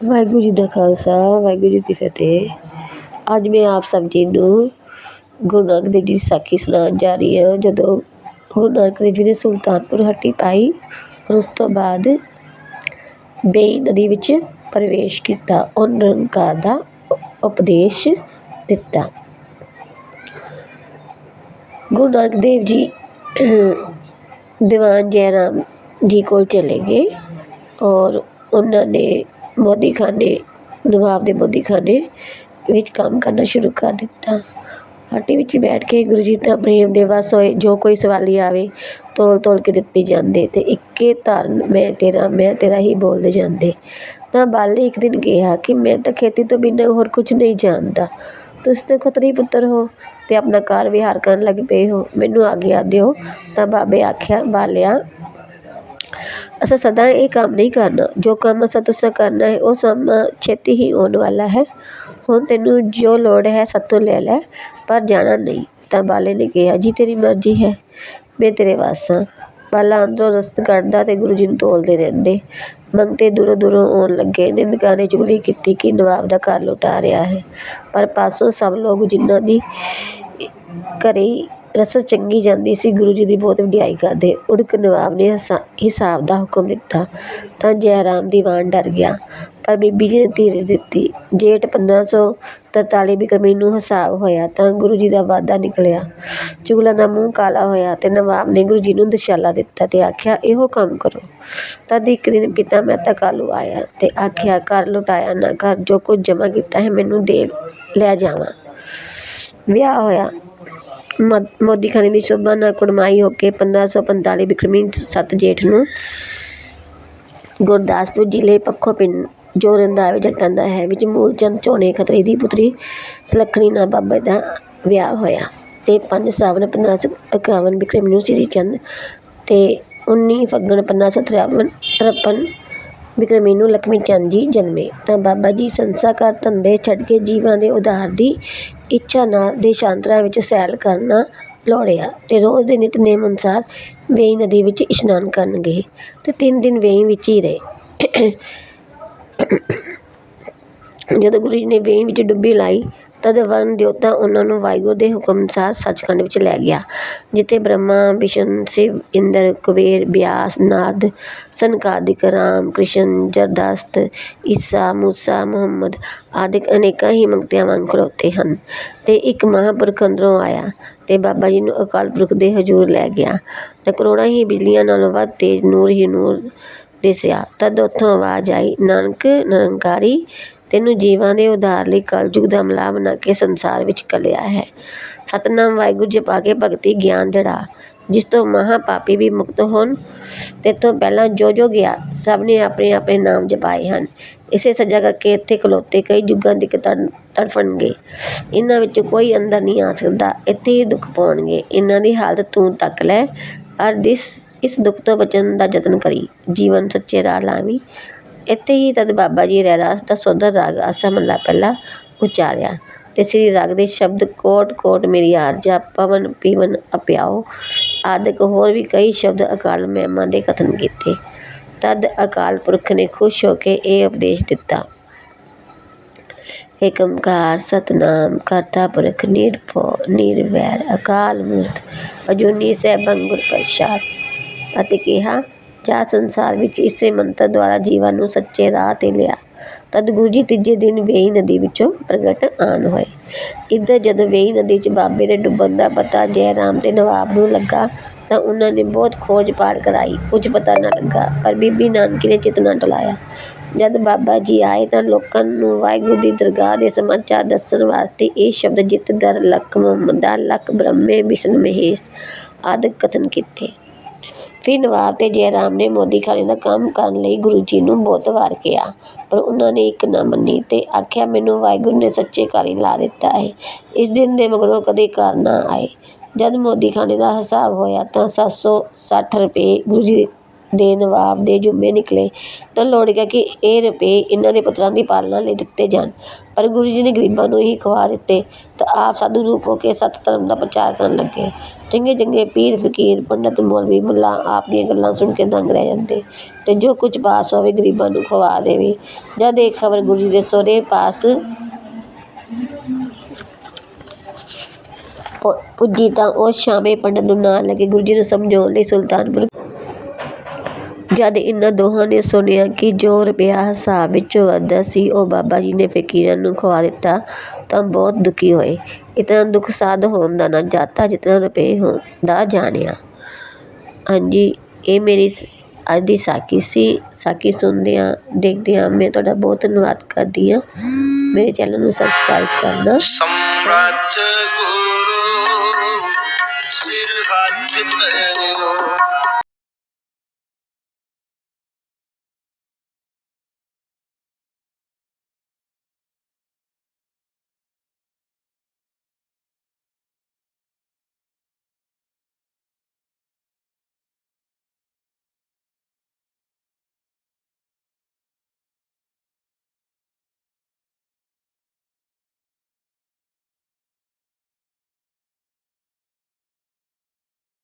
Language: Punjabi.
ਵਾਹਿਗੁਰੂ ਜੀ ਦਾ ਖਾਲਸਾ, ਵਾਹਿਗੁਰੂ ਜੀ ਕੀ ਫਤਿਹ। ਅੱਜ ਮੈਂ ਆਪ ਸਭ ਜੀ ਨੂੰ ਗੁਰੂ ਨਾਨਕ ਦੇਵ ਜੀ ਦੀ ਸਾਖੀ ਸੁਣਾਉਣ ਜਾ ਰਹੀ ਹਾਂ। ਜਦੋਂ ਗੁਰੂ ਨਾਨਕ ਦੇਵ ਜੀ ਨੇ ਸੁਲਤਾਨਪੁਰ ਹੱਟੀ ਪਾਈ, ਔਰ ਉਸ ਤੋਂ ਬਾਅਦ ਬੇਈ ਨਦੀ ਵਿੱਚ ਪ੍ਰਵੇਸ਼ ਕੀਤਾ ਔਰ ਨਿਰੰਕਾਰ ਦਾ ਉਪਦੇਸ਼ ਦਿੱਤਾ। ਗੁਰੂ ਨਾਨਕ ਦੇਵ ਜੀ, ਦੀਵਾਨ ਜੈ ਰਾਮ ਜੀ ਕੋਲ ਚਲੇ ਗਏ, ਔਰ ਉਹਨਾਂ ਨੇ ਮੋਦੀਖਾਨੇ ਨਵਾਬ ਦੇ ਮੋਦੀਖਾਨੇ ਵਿੱਚ ਕੰਮ ਕਰਨਾ ਸ਼ੁਰੂ ਕਰ ਦਿੱਤਾ। ਪਾਰਟੀ ਵਿੱਚ ਬੈਠ ਕੇ ਗੁਰੂ ਜੀ ਤਾਂ ਪ੍ਰੇਮ ਦੇ ਵਸ ਹੋਏ, ਜੋ ਕੋਈ ਸਵਾਲੀ ਆਵੇ, ਤੋਲ ਤੋਲ ਕੇ ਦਿੱਤੀ ਜਾਂਦੇ ਤੇ ਇੱਕੇ ਧਰਨ ਮੈਂ ਤੇਰਾ ਮੈਂ ਤੇਰਾ ਹੀ ਬੋਲਦੇ ਜਾਂਦੇ। ਤਾਂ ਬਾਲੇ ਇੱਕ ਦਿਨ ਕਿਹਾ ਕਿ ਮੈਂ ਤਾਂ ਖੇਤੀ ਤੋਂ ਬਿਨਾਂ ਹੋਰ ਕੁਝ ਨਹੀਂ ਜਾਣਦਾ। ਤੁਸੀਂ ਤਾਂ ਖੱਤਰੀ ਪੁੱਤਰ ਹੋ ਤੇ ਆਪਣਾ ਕਾਰ ਵਿਹਾਰ ਕਰਨ ਲੱਗ ਪਏ ਹੋ। ਮੈਨੂੰ ਆਗਿਆ ਦਿਓ। ਤਾਂ ਬਾਬੇ ਆਖਿਆ, ਬਾਲਿਆ ਅਸਾਂ ਸਦਾ ਇਹ ਕੰਮ ਨਹੀਂ ਕਰਨਾ। ਜੋ ਕੰਮ ਅਸਾਂ ਤੁਸਾਂ ਕਰਨਾ ਹੈ, ਉਹ ਸਮਾਂ ਛੇਤੀ ਹੀ ਆਉਣ ਵਾਲਾ ਹੈ। ਹੁਣ ਤੈਨੂੰ ਜੋ ਲੋੜ ਹੈ, ਸਾਤੋਂ ਲੈ ਲੈ, ਪਰ ਜਾਣਾ ਨਹੀਂ। ਤਾਂ ਬਾਲੇ ਨੇ ਕਿਹਾ, ਜੀ, ਤੇਰੀ ਮਰਜ਼ੀ ਹੈ। ਮੈਂ ਤੇਰੇ ਵੱਸ ਹਾਂ। ਬਾਲਾ ਅੰਦਰੋਂ ਰਸਤ ਕੱਢਦਾ ਅਤੇ ਗੁਰੂ ਜੀ ਨੂੰ ਤੋਲਦੇ ਰਹਿੰਦੇ। ਮੰਗਤੇ ਦੂਰੋਂ ਦੂਰੋਂ ਆਉਣ ਲੱਗੇ। ਨਿੰਦਕਾਂ ਨੇ ਚੁਗਲੀ ਕੀਤੀ ਕਿ ਨਵਾਬ ਦਾ ਘਰ ਲੁਟਾ ਰਿਹਾ ਹੈ। ਪਰ ਪਾਸੋਂ ਸਭ ਲੋਕ ਜਿਨ੍ਹਾਂ ਦੀ ਘਰੇ ਰਸਦ ਚੰਗੀ ਜਾਂਦੀ ਸੀ, ਗੁਰੂ ਜੀ ਦੀ ਬਹੁਤ ਵਡਿਆਈ ਕਰਦੇ। ਉੜਕ ਨਵਾਬ ਨੇ ਹਸਾ, ਹਿਸਾਬ ਦਾ ਹੁਕਮ ਦਿੱਤਾ। ਤਾਂ ਜੈ ਰਾਮ ਦੀਵਾਨ ਡਰ ਗਿਆ। ਪਰ ਬੀਬੀ ਜੀ ਨੇ ਧੀਰਜ ਦਿੱਤੀ। ਜੇਠ 1543 ਬਿਕਰਮੀ ਨੂੰ ਹਿਸਾਬ ਹੋਇਆ ਤਾਂ ਗੁਰੂ ਜੀ ਦਾ ਵਾਧਾ ਨਿਕਲਿਆ। ਚੁਗਲਾਂ ਦਾ ਮੂੰਹ ਕਾਲਾ ਹੋਇਆ ਤੇ ਨਵਾਬ ਨੇ ਗੁਰੂ ਜੀ ਨੂੰ ਦਸ਼ਾਲਾ ਦਿੱਤਾ ਤੇ ਆਖਿਆ, ਇਹੋ ਕੰਮ ਕਰੋ। ਤਦ ਇੱਕ ਦਿਨ ਪਿਤਾ ਮਹਿਤਾ ਕਾਲੂ ਆਇਆ ਤੇ ਆਖਿਆ, ਘਰ ਲੁਟਾਇਆ ਨਾ ਘਰ ਜੋ ਕੁਝ ਜਮ੍ਹਾਂ ਕੀਤਾ ਹੈ, ਮੈਨੂੰ ਦੇ, ਲੈ ਜਾਵਾਂ। ਵਿਆਹ ਹੋਇਆ। ਮੋਦੀਖਾਨੇ ਦੀ ਸ਼ੋਭਾ ਨਾਲ ਕੁੜਮਾਈ ਹੋ ਕੇ 1545 ਬਿਕਰਮੀ ਸੱਤ ਜੇਠ ਨੂੰ ਗੁਰਦਾਸਪੁਰ ਜ਼ਿਲ੍ਹੇ ਪੱਖੋ ਪਿੰਡ ਜੋ ਰੰਧਾਵੇ ਜੱਟਾਂ ਦਾ ਹੈ, ਵਿੱਚ ਮੂਲਚੰਦ ਝੋਨੇ ਖਤਰੀ ਦੀ ਪੁੱਤਰੀ ਸੁਲੱਖਣੀ ਨਾਲ ਬਾਬਾ ਦਾ ਵਿਆਹ ਹੋਇਆ ਤੇ 5 ਸਾਵਨ 1551 ਬਿਕਰਮੀ ਨੂੰ ਸ੍ਰੀ ਚੰਦ ਤੇ 19 ਫੱਗਣ 1553 53 ਲਖਮੀ ਚੰਦ ਜੀ ਜਨਮੇ। ਤਾਂ ਬਾਬਾ ਜੀ ਸੰਸਾਕਾਰ ਧੰਦੇ ਛੱਡ ਕੇ ਜੀਵਾਂ ਦੇ ਉਧਾਰ ਦੀ ਇੱਛਾ ਨਾਲ ਦੇਸ਼ਾਂਤਰਾਂ ਵਿੱਚ ਸੈਲ ਕਰਨਾ ਲੋੜਿਆ ਅਤੇ ਰੋਜ਼ ਦੇ ਨਿਤਨੇਮ ਅਨੁਸਾਰ ਵੇਈ ਨਦੀ ਵਿੱਚ ਇਸ਼ਨਾਨ ਕਰਨ ਗਏ ਅਤੇ ਤਿੰਨ ਦਿਨ ਵੇਈ ਵਿੱਚ ਹੀ ਰਹੇ। ਜਦੋਂ ਗੁਰੂ ਜੀ ਨੇ ਵੇਈ ਵਿੱਚ ਡੁੱਬੀ ਲਾਈ, ਤਦ ਵਰਨ ਦਿਉਤਾ ਉਹਨਾਂ ਨੂੰ ਵਾਹਿਗੁਰੂ ਦੇ ਹੁਕਮ ਅਨੁਸਾਰ ਸੱਚਖੰਡ ਵਿੱਚ ਲੈ ਗਿਆ, ਜਿੱਥੇ ਬ੍ਰਹਮਾ, ਵਿਸ਼ਨ, ਸ਼ਿਵ, ਇੰਦਰ, ਕੁਬੇਰ, ਬਿਆਸ ਨਾਰਦ ਸਨਕਾਦਿਕ, ਰਾਮ, ਕ੍ਰਿਸ਼ਨ, ਜਰਦਾਸਤ, ਈਸਾ, ਮੂਸਾ, ਮੁਹੰਮਦ ਆਦਿਕ ਅਨੇਕਾਂ ਹੀ ਮੰਗਤਿਆਂ ਵਾਂਗ ਖਲੋਤੇ ਹਨ। ਅਤੇ ਇੱਕ ਮਹਾਂਪੁਰਖ ਅੰਦਰੋਂ ਆਇਆ ਅਤੇ ਬਾਬਾ ਜੀ ਨੂੰ ਅਕਾਲ ਪੁਰਖ ਦੇ ਹਜ਼ੂਰ ਲੈ ਗਿਆ ਅਤੇ ਕਰੋੜਾਂ ਹੀ ਬਿਜਲੀਆਂ ਨਾਲੋਂ ਵੱਧ ਤੇਜ਼ ਨੂਰ ਹੀ ਨੂਰ ਦਿਸਿਆ। ਤਦ ਉੱਥੋਂ ਆਵਾਜ਼ ਆਈ, ਨਾਨਕ, ਨਿਰੰਕਾਰੀ ਤੈਨੂੰ ਜੀਵਾਂ ਦੇ ਉਧਾਰ ਲਈ ਕਲਯੁਗ ਦਾ ਅਮਲਾ ਬਣਾ ਕੇ ਸੰਸਾਰ ਵਿੱਚ ਕਲਿਆ ਹੈ। ਸਤਨਾਮ ਵਾਹਿਗੁਰੂ ਜਪਾ ਕੇ ਭਗਤੀ ਗਿਆਨ ਜੜਾ, ਜਿਸ ਤੋਂ ਮਹਾ ਪਾਪੀ ਵੀ ਮੁਕਤ ਹੋਣ। ਤੇ ਤੋਂ ਪਹਿਲਾਂ ਜੋ ਜੋ ਗਿਆ ਸਭ ਨੇ ਆਪਣੇ ਆਪਣੇ ਨਾਮ ਜਪਾਏ ਹਨ। ਇਸੇ ਸੱਜਾ ਕਰਕੇ ਇੱਥੇ ਖਲੋਤੇ ਕਈ ਯੁੱਗਾਂ ਦੀ ਤੜ, ਤੜਫਣਗੇ। ਇਹਨਾਂ ਵਿੱਚੋਂ ਕੋਈ ਅੰਦਰ ਨਹੀਂ ਆ ਸਕਦਾ, ਇੱਥੇ ਹੀ ਦੁੱਖ ਪਾਉਣਗੇ। ਇਹਨਾਂ ਦੀ ਹਾਲਤ ਤੂੰ ਤੱਕ ਲੈ, ਪਰ ਦਿਸ ਇਸ ਦੁੱਖ ਤੋਂ ਬਚਣ ਦਾ ਯਤਨ ਕਰੀ। ਜੀਵਨ ਸੱਚੇ ਰਾਹ ਲਾਵੀਂ। ਇੱਥੇ ਹੀ ਤਦ ਬਾਬਾ ਜੀ ਰਹਿਰਾਸ ਦਾ ਸੁੰਦਰ ਰਾਗ ਆਸਾ ਮੱਲਾ ਪਹਿਲਾ ਉਚਾਰਿਆ ਤੇ ਸ੍ਰੀ ਰਾਗ ਦੇ ਸ਼ਬਦ ਕੋਟ ਕੋਟ ਮੇਰੀ ਆਰਜਾ, ਪਵਨ ਪੀਵਨ ਅਪਿਆਓ ਆਦਿਕ ਹੋਰ ਵੀ ਕਈ ਸ਼ਬਦ ਅਕਾਲ ਮਹਿਮਾ ਦੇ ਕਥਨ ਕੀਤੇ। ਤਦ ਅਕਾਲ ਪੁਰਖ ਨੇ ਖੁਸ਼ ਹੋ ਕੇ ਇਹ ਉਪਦੇਸ਼ ਦਿੱਤਾ। ਏਕ ਸਤਨਾਮ ਕਰਤਾ ਪੁਰਖ ਨਿਰਭਉ, ਨਿਰਵੈਰ ਅਕਾਲ ਮੂਰਤ ਅਜੂਨੀ ਸੈਭੰ ਗੁਰ ਪ੍ਰਸਾਦ ਅਤੇ ਕਿਹਾ ਜਾ ਸੰਸਾਰ ਵਿੱਚ ਇਸੇ ਮੰਤਰ ਦੁਆਰਾ ਜੀਵਾਂ ਨੂੰ ਸੱਚੇ ਰਾਹ ਤੇ ਲਿਆ। ਤਦ ਗੁਰੂ ਜੀ ਤੀਜੇ ਦਿਨ ਵੇਈ ਨਦੀ ਵਿੱਚੋਂ ਪ੍ਰਗਟ ਆਣ ਹੋਏ। ਇੱਧਰ ਜਦੋਂ ਵੇਈ ਨਦੀ 'ਚ ਬਾਬੇ ਦੇ ਡੁੱਬਣ ਦਾ ਪਤਾ ਜੈ ਰਾਮ ਅਤੇ ਨਵਾਬ ਨੂੰ ਲੱਗਾ, ਤਾਂ ਉਹਨਾਂ ਨੇ ਬਹੁਤ ਖੋਜ ਪਾਰ ਕਰਾਈ। ਕੁਝ ਪਤਾ ਨਾ ਲੱਗਾ, ਪਰ ਬੀਬੀ ਨਾਨਕੀ ਨੇ ਚਿਤਨਾ ਟਲਾਇਆ ਜਦ ਬਾਬਾ ਜੀ ਆਏ ਤਾਂ ਲੋਕਾਂ ਨੂੰ ਵਾਹਿਗੁਰੂ ਦੀ ਦਰਗਾਹ ਦੇ ਸਮਾਚਾਰ ਦੱਸਣ ਵਾਸਤੇ ਇਹ ਸ਼ਬਦ ਜਿਤ ਦਰ ਲਖ ਮੁਹੰਮਦਾ ਲਖ ਬ੍ਰਹਮੇ ਵਿਸ਼ਨ ਮਹੇਸ਼ ਆਦਿ ਕਥਨ ਕੀਤੇ। ਫਿਰ ਨਵਾਬ ਤੇ ਜੈ ਰਾਮ ਨੇ ਮੋਦੀਖਾਨੇ ਦਾ ਕੰਮ ਕਰਨ ਲਈ ਗੁਰੂ ਜੀ ਨੂੰ ਬਹੁਤ ਵਾਰ ਕਿਹਾ, ਪਰ ਉਹਨਾਂ ਨੇ ਇੱਕ ਨਾ ਮੰਨੀ ਤੇ ਆਖਿਆ, ਮੈਨੂੰ ਵਾਹਿਗੁਰੂ ਨੇ ਸੱਚੇ ਘਰ ਲਾ ਦਿੱਤਾ ਹੈ। ਇਸ ਦਿਨ ਦੇ ਮਗਰੋਂ ਕਦੇ ਘਰ ਨਾ ਆਏ। ਜਦ ਮੋਦੀਖਾਨੇ ਦਾ ਹਿਸਾਬ ਹੋਇਆ ਤਾਂ 760 ਰੁਪਏ ਗੁਰੂ ਜੀ ਦੇ ਨਵਾਬ ਦੇ ਜੁੰਮੇ ਨਿਕਲੇ। ਤਾਂ ਲੋੜ ਗਿਆ ਕਿ ਇਹ ਰੁਪਏ ਇਹਨਾਂ ਦੇ ਪੁੱਤਰਾਂ ਦੀ ਪਾਲਣਾ ਲਈ ਦਿੱਤੇ ਜਾਣ। ਪਰ ਗੁਰੂ ਜੀ ਨੇ ਗਰੀਬਾਂ ਨੂੰ ਹੀ ਖਵਾ ਦਿੱਤੇ। ਤਾਂ ਆਪ ਸਾਧੂ ਰੂਪ ਹੋ ਕੇ ਸਤ ਧਰਮ ਦਾ ਪ੍ਰਚਾਰ ਕਰਨ ਲੱਗੇ। ਚੰਗੇ ਚੰਗੇ ਪੀਰ, ਫਕੀਰ, ਪੰਡਤ, ਮੌਲਵੀ ਮੁੱਲਾ ਆਪ ਦੀਆਂ ਗੱਲਾਂ ਸੁਣ ਕੇ ਦੰਗ ਰਹਿ ਜਾਂਦੇ। ਅਤੇ ਜੋ ਕੁਝ ਪਾਸ ਹੋਵੇ ਗਰੀਬਾਂ ਨੂੰ ਖਵਾ ਦੇਵੇ। ਜਦ ਇਹ ਖਬਰ ਗੁਰੂ ਜੀ ਦੇ ਸਹੁਰੇ ਪਾਸ ਪੁ- ਪੁੱਜੀ ਤਾਂ ਉਹ ਸ਼ਾਮੇ ਪੰਡਤ ਨੂੰ ਨਾਲ ਲੈ ਕੇ ਗੁਰੂ ਜੀ ਨੂੰ ਸਮਝਾਉਣ ਲਈ ਸੁਲਤਾਨਪੁਰ ਜਦ ਇਹਨਾਂ ਦੋਹਾਂ ਨੇ ਸੁਣਿਆ ਕਿ ਜੋ ਰੁਪਇਆ ਹਿਸਾਬ ਵਿੱਚ ਵੱਧਦਾ ਸੀ, ਉਹ ਬਾਬਾ ਜੀ ਨੇ ਫ਼ਕੀਰਾਂ ਨੂੰ ਖਵਾ ਦਿੱਤਾ, ਤਾਂ ਬਹੁਤ ਦੁਖੀ ਹੋਏ। ਇਤਨਾ ਦੁੱਖ ਸਾਧ ਹੋਣ ਦਾ ਨਾ ਜਾਤਾ ਜਿਤਨਾ ਰੁਪਏ ਹੋ ਦਾ ਜਾਣਿਆ। ਹਾਂਜੀ, ਇਹ ਮੇਰੀ ਅੱਜ ਦੀ ਸਾਕੀ ਸੀ। ਸਾਖੀ ਸੁਣਦਿਆਂ ਦੇਖਦਿਆਂ ਮੈਂ ਤੁਹਾਡਾ ਬਹੁਤ ਧੰਨਵਾਦ ਕਰਦੀ ਹਾਂ। ਮੇਰੇ ਚੈਨਲ ਨੂੰ ਸਬਸਕ੍ਰਾਈਬ ਕਰਨਾ। ਸਮਰੱਥ ਗੁਰੂ ਸਿਰ ਹੱਥ ਧਰਿਓ।